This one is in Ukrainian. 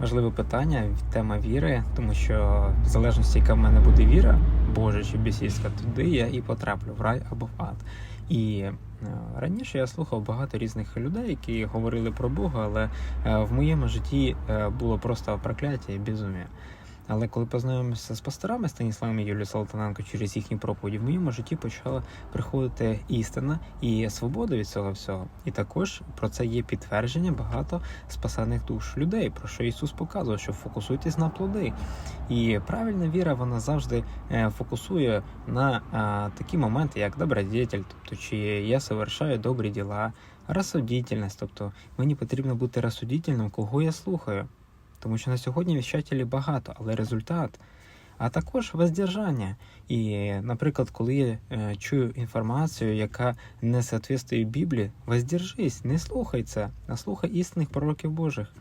важливе питання, тема віри, тому що в залежності, яка в мене буде віра, Божа чи бісівська, туди я і потраплю в рай або в ад. І е, раніше я слухав багато різних людей, які говорили про Бога, але е, в моєму житті е, було просто прокляття і безум'я. Але коли познайомився з пасторами Станіславом і Юлією Салтаненко через їхні проповіді, в моєму житті почала приходити істина і свобода від цього всього. І також про це є підтвердження багато спасених душ людей, про що Ісус показував, що фокусуйтесь на плоди. І правильна віра вона завжди е, фокусує на е, такі моменти, як добродетель, тобто чи я совершаю добрі діла, розсудительність, тобто мені потрібно бути розсудительним, кого я слухаю. Тому що на сьогодні віщателі багато, але результат. А також воздержання. І, наприклад, коли я е, чую інформацію, яка не соответствує Біблії, воздержись, не слухай це, а слухай істинних пророків Божих.